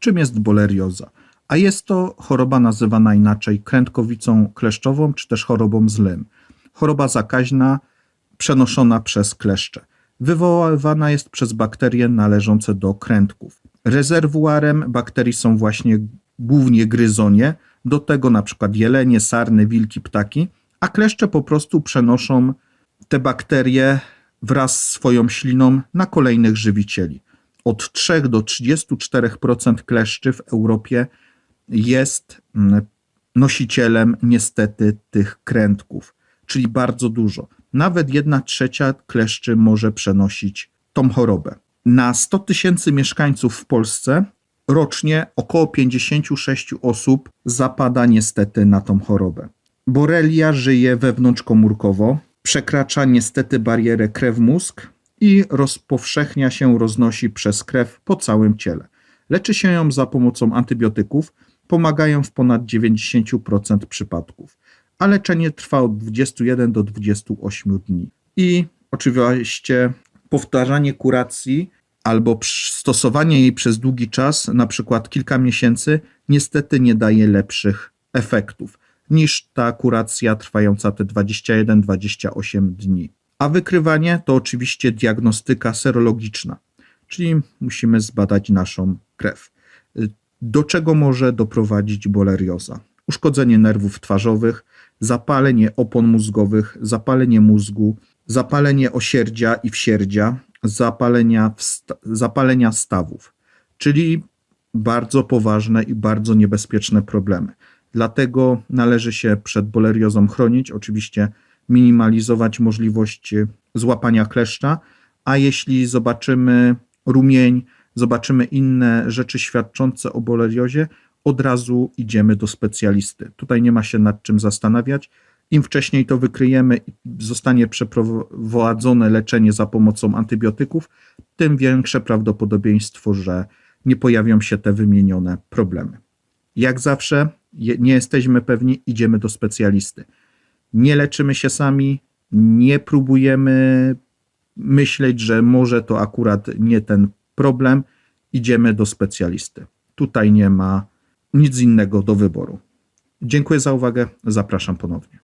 Czym jest bolerioza? A jest to choroba nazywana inaczej krętkowicą kleszczową, czy też chorobą z lym. Choroba zakaźna przenoszona przez kleszcze. Wywoływana jest przez bakterie należące do krętków. Rezerwuarem bakterii są właśnie głównie gryzonie, do tego na przykład jelenie, sarny, wilki, ptaki, a kleszcze po prostu przenoszą te bakterie wraz z swoją śliną na kolejnych żywicieli. Od 3 do 34% kleszczy w Europie jest mm, nosicielem niestety tych krętków, czyli bardzo dużo. Nawet 1 trzecia kleszczy może przenosić tą chorobę. Na 100 tysięcy mieszkańców w Polsce rocznie około 56 osób zapada niestety na tą chorobę. Borelia żyje wewnątrzkomórkowo, przekracza niestety barierę krew-mózg i rozpowszechnia się, roznosi przez krew po całym ciele. Leczy się ją za pomocą antybiotyków, pomagają w ponad 90% przypadków, a leczenie trwa od 21 do 28 dni. I oczywiście powtarzanie kuracji albo stosowanie jej przez długi czas, na przykład kilka miesięcy, niestety nie daje lepszych efektów niż ta kuracja trwająca te 21-28 dni. A wykrywanie to oczywiście diagnostyka serologiczna, czyli musimy zbadać naszą krew. Do czego może doprowadzić bolerioza? Uszkodzenie nerwów twarzowych, zapalenie opon mózgowych, zapalenie mózgu, zapalenie osierdzia i wsierdzia, zapalenia, wsta- zapalenia stawów, czyli bardzo poważne i bardzo niebezpieczne problemy. Dlatego należy się przed boleriozą chronić, oczywiście minimalizować możliwość y, złapania kleszcza, a jeśli zobaczymy rumień, zobaczymy inne rzeczy świadczące o boleriozie, od razu idziemy do specjalisty. Tutaj nie ma się nad czym zastanawiać. Im wcześniej to wykryjemy i zostanie przeprowadzone leczenie za pomocą antybiotyków, tym większe prawdopodobieństwo, że nie pojawią się te wymienione problemy. Jak zawsze, nie jesteśmy pewni, idziemy do specjalisty. Nie leczymy się sami, nie próbujemy myśleć, że może to akurat nie ten problem. Idziemy do specjalisty. Tutaj nie ma nic innego do wyboru. Dziękuję za uwagę, zapraszam ponownie.